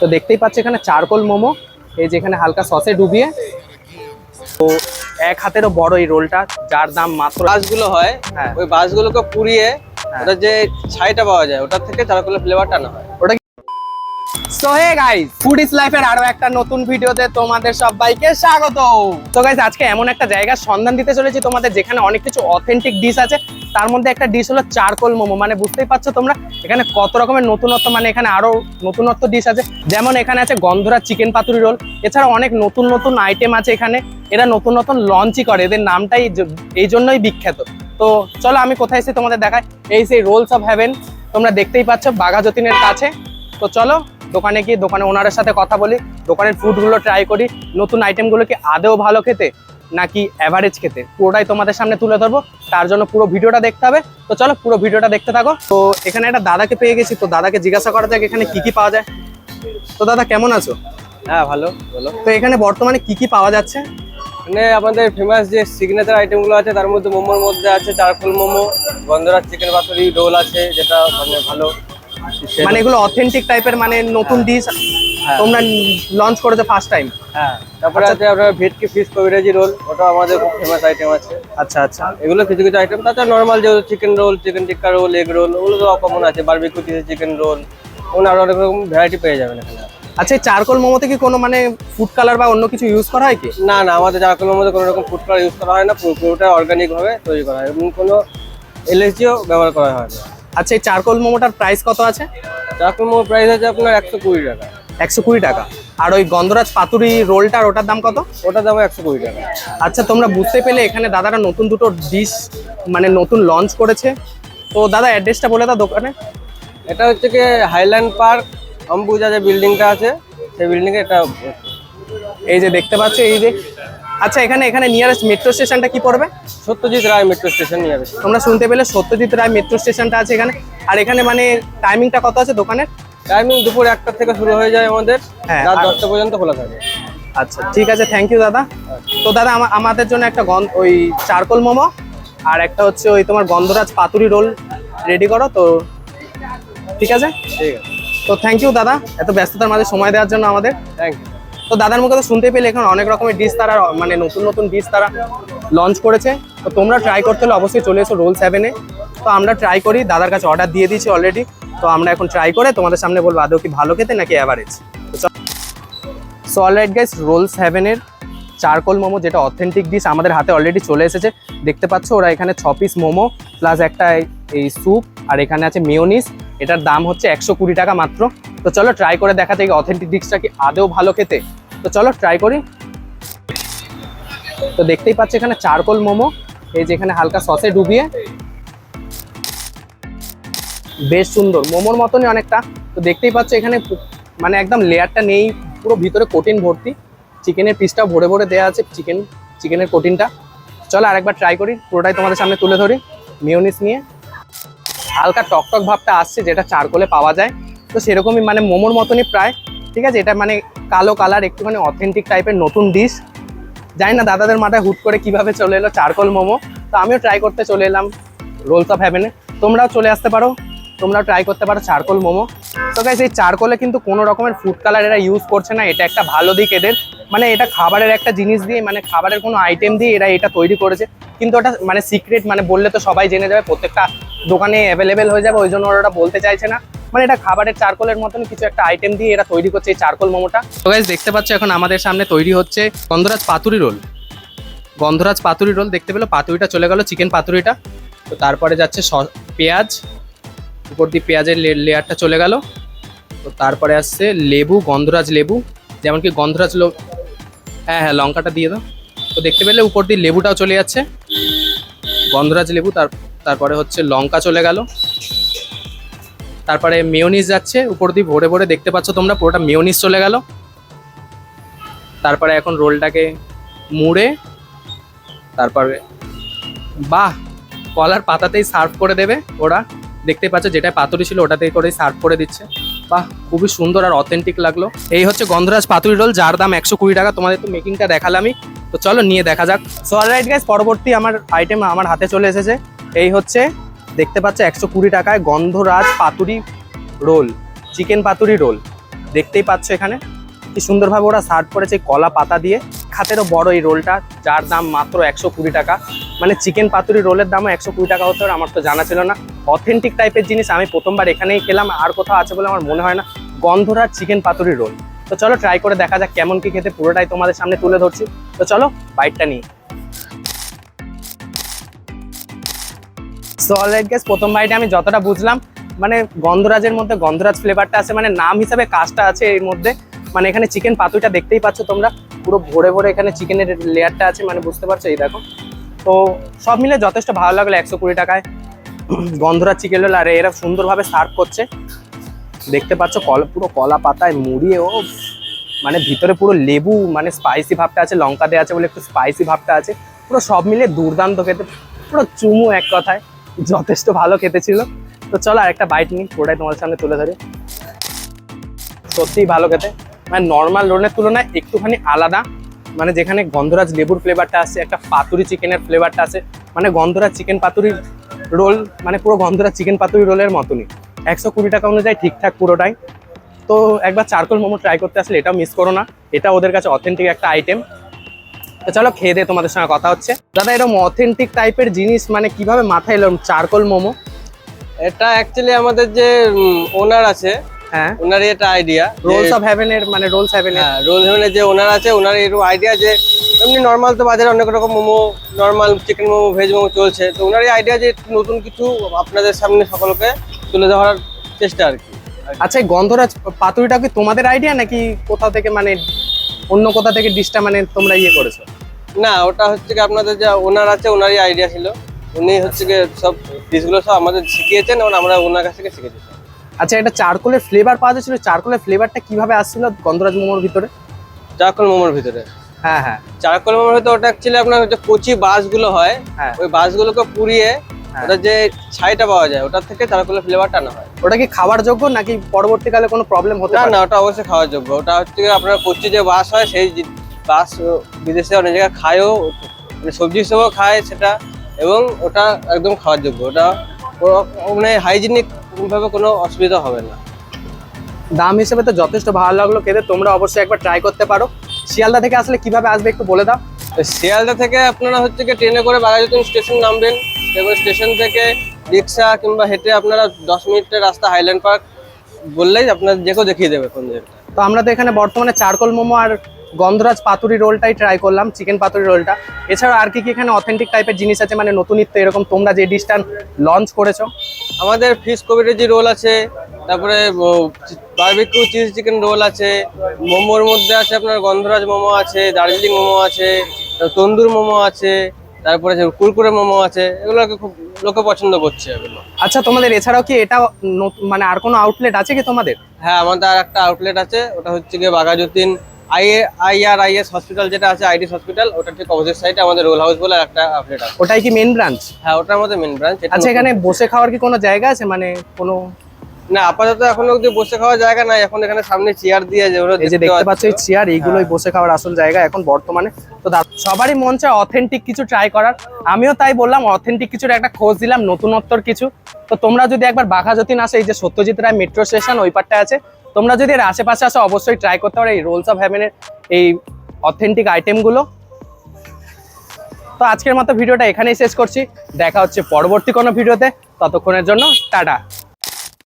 তো দেখতেই পাচ্ছি এখানে চারকোল মোমো এই যেখানে হালকা সসে ডুবিয়ে। তো এক হাতেরও বড় এই রোলটা যার দাম মাত্র বাসগুলো হয় হ্যাঁ। ওই বাসগুলোকে পুড়িয়ে ওটা যে ছাইটা পাওয়া যায় ওটা থেকে চারকোলের ফ্লেভারটা না হয়। ওটা so hey guys food is লাইফের আরও একটা নতুন ভিডিওতে তোমাদের সবাইকে স্বাগত তো গাইস আজকে এমন একটা জায়গার সন্ধান দিতে চলেছি তোমাদের, যেখানে অনেক কিছু অথেন্টিক ডিশ আছে। তার মধ্যে একটা ডিশ হলো চারকোল মোমো। মানে বুঝতেই পারছ তোমরা, এখানে কত রকমের নতুনত্ব মানে এখানে আরও নতুনত্ব ডিশ আছে। যেমন এখানে আছে গন্ধরা চিকেন পাতুরি রোল এছাড়া অনেক নতুন নতুন আইটেম আছে এখানে। এরা নতুন নতুন লঞ্চই করে। এদের নামটাই এই জন্যই বিখ্যাত। তো চলো আমি কোথায় এসেছি তোমাদের দেখাই। এই সেই রোলস অফ হেভেন তোমরা দেখতেই পাচ্ছ বাঘা যতীনের কাছে। তো চলো দোকানে গিয়ে দোকানে ওনারের সাথে কথা বলি দোকানের ফুডগুলো ট্রাই করি নতুন আইটেমগুলো কি আদেও ভালো খেতে নাকি অ্যাভারেজ খেতে? পুরোটাই তোমাদের সামনে তুলে ধরবো তার জন্য পুরো ভিডিওটা দেখতে হবে। তো চলো পুরো ভিডিওটা দেখতে থাকো। তো এখানে একটা দাদাকে পেয়ে গেছি তো দাদাকে জিজ্ঞাসা করা যাক এখানে কি কি পাওয়া যায়। তো দাদা কেমন আছো? হ্যাঁ ভালো বলো তো এখানে বর্তমানে কি কি পাওয়া যাচ্ছে? মানে আমাদের ফেমাস যে সিগনেচার আইটেমগুলো আছে তার মধ্যে মোমোর মধ্যে আছে চারকোল মোমো গন্ধরাজ চিকেন পাতুরি রোল আছে যেটা মানে ভালো। মানে এগুলো অথেন্টিক টাইপের মানে নতুন ডিশ তোমরা লঞ্চ করেছ ফার্স্ট টাইম হ্যাঁ তারপরে আছে আপনার ভেটকি ফিশ কবিরাজি রোল ওটা আমাদের খুব ফেমাস আইটেম আছে। আচ্ছা আচ্ছা। এগুলো কিছু কিছু আইটেম তাছাড়া নর্মাল যেগুলো chicken roll chicken tikka roll egg roll ওগুলো তো কমন আছে বারবিকিউ চিকেন রোল ওগুলো আরও অনেক রকম ভ্যারাইটি পেয়ে যাবেন এখানে। আচ্ছা চারকোল মোমোতে কি কোনো মানে ফুড কালার বা অন্য কিছু ইউজ করা হয় কি? না না আমাদের চারকোল মধ্যে কোনো রকম ফুড কালার ইউজ করা হয় না পুরোটা অর্গানিক ভাবে তৈরি করা হয় এবং কোনো এলএসজিও ব্যবহার করা হয় না। আচ্ছা এই চারকোল মোমোটার প্রাইস কত আছে? চারকোল মোমো প্রাইস আছে আপনার একশো কুড়ি টাকা। একশো কুড়ি টাকা। আর ওই গন্ধরাজ পাতুরি রোলটার ওটার দাম কত? ওটার দাম একশো কুড়ি টাকা। আচ্ছা তোমরা বুঝতে পেলে এখানে দাদারা নতুন দুটো ডিশ মানে নতুন লঞ্চ করেছে। তো দাদা অ্যাড্রেসটা বলে দাও দোকানে। এটা হচ্ছে কি হাইল্যান্ড পার্ক অম্বুজা যে বিল্ডিংটা আছে সেই বিল্ডিংয়ে এটা এই যে দেখতে পাচ্ছ এই যে আচ্ছা এখানে এখানে নিয়ারেস্ট মেট্রো স্টেশনটা কি পড়বে? সত্যজিৎ রায় মেট্রো স্টেশন নিয়ে আসবে তোমরা শুনতে পেলে সত্যজিৎ রায় মেট্রো স্টেশনটা আছে এখানে। আর এখানে মানে টাইমিংটা কত আছে দোকানের? টাইমিং দুপুর একটা থেকে শুরু হয়ে যায় আমাদের। হ্যাঁ, রাত দশটা পর্যন্ত খোলা থাকে। আচ্ছা ঠিক আছে থ্যাংক ইউ দাদা। তো দাদা আমাদের জন্য একটা গন্ধ ওই চারকোল মোমো আর একটা হচ্ছে ওই তোমার গন্ধরাজ পাতুরি রোল রেডি করো তো ঠিক আছে? ঠিক আছে। তো থ্যাংক ইউ দাদা এত ব্যস্ততার মাঝে সময় দেওয়ার জন্য আমাদের। থ্যাংক ইউ তো দাদার মুখে তো শুনতে পেলে এখানে অনেক রকমের ডিশ তারা মানে নতুন নতুন ডিশ তারা লঞ্চ করেছে। তো তোমরা ট্রাই করতে হলে অবশ্যই চলে এসো রোল সেভেনে তো আমরা ট্রাই করি, দাদার কাছে অর্ডার দিয়ে দিয়েছি অলরেডি তো আমরা এখন ট্রাই করে তোমাদের সামনে বলব, আদৌ কি ভালো খেতে নাকি average so alright guys roll সেভেনের চারকোল মোমো যেটা অথেন্টিক ডিশ আমাদের হাতে অলরেডি চলে এসেছে। দেখতে পাচ্ছ ওরা এখানে ছ পিস মোমো প্লাস একটা এই স্যুপ আর এখানে আছে মেয়োনিস এটার দাম হচ্ছে একশো কুড়ি টাকা মাত্র। তো চলো ট্রাই করে দেখা যায় অথেন্টিক ডিশটা কি আদৌ ভালো খেতে। তো চলো ট্রাই করি। তো দেখতেই পাচ্ছ এখানে চারকোল মোমো, এই যে এখানে হালকা সসে ডুবিয়ে। বেশ সুন্দর, মোমোর মতনই অনেকটা। তো দেখতেই পাচ্ছ এখানে মানে একদম লেয়ারটা নেই, পুরো ভিতরে কোটিন ভর্তি। চিকেনের পিসটাও ভরে ভরে দেওয়া আছে, চিকেন, চিকেনের কোটিনটা চলো আরেকবার ট্রাই করি, পুরোটাই তোমাদের সামনে তুলে ধরি। মিওনিস নিয়ে। হালকা টকটক ভাবটা আসছে, যেটা চারকোলে পাওয়া যায়। তো সেরকমই মানে মোমোর মতনই প্রায়। ঠিক আছে? এটা মানে কালো কালার একটুখানি অথেন্টিক টাইপের নতুন ডিশ জানি না দাদাদের মাথায় হুট করে কীভাবে চলে এলো চারকোল মোমো। তো আমিও ট্রাই করতে চলে এলাম রোলস অফ হ্যাভেনে তোমরাও চলে আসতে পারো। তোমরাও ট্রাই করতে পারো চারকোল মোমো। তো গাইস এই চারকোলে কিন্তু কোনো রকমের ফুড কালার এরা ইউজ করছে না। এটা একটা ভালো দিক এদের। মানে এটা খাবারের একটা জিনিস দিয়ে মানে খাবারের কোনো আইটেম দিয়ে এরা এটা তৈরি করেছে। কিন্তু ওটা মানে সিক্রেট মানে বললে তো সবাই জেনে যাবে। প্রত্যেকটা দোকানে অ্যাভেলেবেল হয়ে যাবে। ওই জন্য ওরা বলতে চাইছে না। মানে এটা খাবারের চারকোলের মতন কিছু একটা আইটেম দিয়ে এরা তৈরি করছে এই চারকোল মোমোটা। তো গাইস দেখতে পাচ্ছ এখন আমাদের সামনে তৈরি হচ্ছে গন্ধরাজ পাতুরি রোল। গন্ধরাজ পাতুরি রোল দেখতে পেল, পাতুরিটা চলে গেল চিকেন পাতুরিটা। তো তারপরে যাচ্ছে পেঁয়াজ, উপর দিয়ে পেঁয়াজের লেয়ারটা চলে গেল। তো তারপরে আসছে লেবু, গন্ধরাজ লেবু, যেমন কি গন্ধরাজ লো হ্যাঁ হ্যাঁ লঙ্কাটা দিয়ে দাও। তো দেখতে পেলে উপর দিয়ে লেবুটাও চলে যাচ্ছে। গন্ধরাজ লেবু, তার, তারপরে হচ্ছে লঙ্কা চলে গেল। তারপরে মেয়োনিজ যাচ্ছে, উপর দিয়ে ভরে ভরে দেখতে পাচ্ছ তোমরা, পুরোটা মেয়োনিজ চলে গেল। তারপরে এখন রোলটাকে মুড়ে, তারপরে বাহ, কলার পাতাতেই সার্ভ করে দেবে ওরা। দেখতে পাচ্ছ যেটা পাতুরি ছিল ওটাতেই করেই সার্ভ করে দিচ্ছে। বাহ, খুবই সুন্দর আর অথেন্টিক লাগল। এই হচ্ছে গন্ধরাজ পাতুরি রোল, যার দাম একশো কুড়ি টাকা। তোমাদের তো মেকিংটা দেখালামই তো চলো নিয়ে দেখা যাক। সো অলরাইট গাইস পরবর্তী আমার আইটেম আমার হাতে চলে এসেছে। এই হচ্ছে দেখতে পাচ্ছ একশো কুড়ি টাকায় Gondhoraj paturi roll, chicken paturi roll. দেখতেই পাচ্ছ এখানে। কি সুন্দরভাবে ওরা সার্ভ করেছে কলা পাতা দিয়ে। খাতেরও বড় এই রোলটা, যার দাম মাত্র একশো কুড়ি টাকা। মানে চিকেন পাতুরি রোলের দামও একশো কুড়ি টাকা হতো আমার তো জানা ছিল না। অথেন্টিক টাইপের জিনিস আমি প্রথমবার এখানেই খেলাম, আর কোথাও আছে বলে আমার মনে হয় না। Gondhoraj chicken paturi roll. তো চলো ট্রাই করে দেখা যাক কেমন কি খেতে, পুরোটাই তোমাদের সামনে তুলে ধরছি। তো চলো বাইটটা নিই। সো অলরাইট গ্যাস প্রথম বাইটে আমি যতটা বুঝলাম মানে গন্ধরাজের মধ্যে, গন্ধরাজ ফ্লেভারটা আছে মানে নাম হিসাবে কাজটা আছে এর মধ্যে। মানে এখানে চিকেন পাতুইটা দেখতেই পাচ্ছ তোমরা, পুরো ভরে ভরে এখানে চিকেনের লেয়ারটা আছে মানে বুঝতে পারছ, এই দেখো। তো সব মিলে যথেষ্ট ভালো লাগল একশো কুড়ি টাকায়। গন্ধরাজ চিকেন আর এরা সুন্দরভাবে সার্ভ করছে। দেখতে পাচ্ছ, কল, পুরো কলা পাতায় মুড়িয়ে, ও মানে ভিতরে পুরো লেবু মানে স্পাইসি ভাবটা আছে, লঙ্কা দেওয়া আছে বলে একটু স্পাইসি ভাবটা আছে। পুরো সব মিলে দুর্দান্ত খেতে, পুরো চুমু এক কথায়। যথেষ্ট ভালো খেতে ছিল তো চলো আর একটা বাইট নিই ওটাই তোমার সামনে তুলে ধরি। সত্যিই ভালো খেতে। মানে নর্মাল রোলের তুলনায় একটুখানি আলাদা। মানে যেখানে গন্ধরাজ লেবুর ফ্লেভারটা আছে, একটা পাতুরি চিকেনের ফ্লেভারটা আছে মানে গন্ধরাজ চিকেন পাতুরির রোল মানে পুরো গন্ধরাজ চিকেন পাতুরি রোলের মতনই। একশো কুড়ি টাকা অনুযায়ী ঠিকঠাক পুরোটাই। তো একবার চারকোল মোমো ট্রাই করতে আসলে এটাও মিস করো না। এটা ওদের কাছে অথেন্টিক একটা আইটেম তো চলো খেয়ে দিয়ে তোমাদের সঙ্গে কথা হচ্ছে। দাদা এরকম অথেন্টিক টাইপের জিনিস মানে কীভাবে মাথায় এলো? চারকোল মোমো? এটা অ্যাকচুয়ালি আমাদের যে ওনার আছে হ্যাঁ। ওনারই এটা আইডিয়া রোলস অফ হেভেনের মানে রোলস হেভেনের হ্যাঁ রোল হেভেনের যে ওনার আছে ওনার এরকম আইডিয়া যে এমনি নর্মাল তো বাজারে অনেক রকম momo normal chicken momo veg momo চলছে। তো ওনারই আইডিয়া যে নতুন কিছু আপনাদের সামনে সকলকে তুলে ধরার চেষ্টা আর কি। আচ্ছা এই গন্ধরাজ পাতুরিটা কি তোমাদের আইডিয়া নাকি কোথা থেকে মানে অন্য কোথা থেকে ডিশটা মানে তোমরা ইয়ে করেছ? না ওটা হচ্ছে কি আপনাদের যে ওনার আছে ওনারই আইডিয়া ছিল। উনি হচ্ছে কি সব ডিশগুলো সব আমাদের শিখিয়েছেন এবং আমরা ওনার কাছ থেকে শিখেছি। আচ্ছা এটা চারকোলের ফ্লেভার পাওয়া যাচ্ছিল চারকোলের ফ্লেভারটা কীভাবে আসছিল গন্ধরাজ মোমোর ভিতরে? চারকোল মোমোর ভিতরে। হ্যাঁ হ্যাঁ। চারকোল মোমোর ভিতরে ওটা অ্যাকচুয়ালি আপনার যে কচি বাঁশগুলো হয় হ্যাঁ। ওই বাঁশগুলোকে পুড়িয়ে হ্যাঁ। ওটা যে ছাইটা পাওয়া যায় ওটার থেকে চারকোলের ফ্লেভারটা আনা হয়। ওটা কি খাওয়ার যোগ্য নাকি পরবর্তীকালে কোনো প্রবলেম হতে না পারে? না ওটা অবশ্যই খাওয়ার যোগ্য। ওটা হচ্ছে আপনার কচি যে বাঁশ হয় সেই ও বিদেশে অনেক জায়গায় খায়ও মানে সবজি হিসেবেও খায় সেটা এবং ওটা একদম খাওয়ার যোগ্য। ওটা মানে হাইজিনিক ভাবে কোনো অসুবিধা হবে না। দাম হিসেবে তো যথেষ্ট ভালো লাগল খেতে তোমরা অবশ্যই একবার ট্রাই করতে পারো। শিয়ালদা থেকে আসলে কীভাবে আসবে একটু বলে দাও। তো শিয়ালদা থেকে আপনারা হচ্ছে কি ট্রেনে করে বাঘাযতীন স্টেশন নামবেন এবং স্টেশন থেকে রিক্সা কিংবা হেঁটে আপনারা দশ মিনিটের রাস্তা হাইল্যান্ড পার্ক বললেই আপনার যে কেউ দেখিয়ে দেবে কোন জায়গাটা তো আমরা তো এখানে বর্তমানে চারকোল মোমো আর গন্ধরাজ পাতুরি রোলটাই ট্রাই করলাম চিকেন পাতুরি রোলটা। এছাড়া আর কি কি এখানে অথেন্টিক টাইপের জিনিস আছে? মানে নতুনিত্ব এরকম তোমরা যে ডিশটা লঞ্চ করেছ? আমাদের ফিশ কবিরেজি রোল আছে তারপরে বারবিকিউ চিজ চিকেন রোল আছে মোমোর মধ্যে আছে আপনার গন্ধরাজ মোমো আছে দার্জিলিং মোমো আছে তন্দুর মোমো আছে তারপরে কুরকুরে মোমো আছে এগুলোকে খুব লোকে পছন্দ করছে এগুলো। আচ্ছা তোমাদের এছাড়াও কি এটা মানে আর কোনো আউটলেট আছে কি তোমাদের? হ্যাঁ আমাদের আর একটা আউটলেট আছে ওটা হচ্ছে গিয়ে Baghajatin I I R I S hospital যেটা আছে আইডিস হসপিটাল ওটার ঠিক অপোজিট সাইডে আমাদের রোল হাউস বলে একটা আউটলেট আছে। ওটাই কি মেন ব্রাঞ্চ হ্যাঁ ওটা আমাদের মেন ব্রাঞ্চ আচ্ছা এখানে বসে খাওয়ার কি কোনো জায়গা আছে? মানে কোনো না আপাতত এখন অব্দি বসে খাওয়ার জায়গা নাই। এখন এখানে সামনে চেয়ার দিয়ে যেগুলো এই যে দেখতে পাচ্ছ। এই চেয়ার এইগুলোই বসে খাওয়ার আসল জায়গা এখন বর্তমানে। তো সবারই মন চায় অথেন্টিক কিছু ট্রাই করার। আমিও তাই বললাম অথেন্টিক কিছুর একটা খোঁজ দিলাম নতুনত্বর কিছু। তো তোমরা যদি একবার বাঘাযতীন আসো এই যে সত্যজিৎ রায় মেট্রো স্টেশন ওই পারটা আছে। তোমরা যদি এর আশেপাশে আসো, অবশ্যই ট্রাই করতে পারো এই রোলস অফ হ্যাভেনের এই অথেন্টিক আইটেমগুলো তো আজকের মতো ভিডিওটা এখানেই শেষ করছি। দেখা হচ্ছে পরবর্তী কোনো ভিডিওতে। ততক্ষণের জন্য টাটা।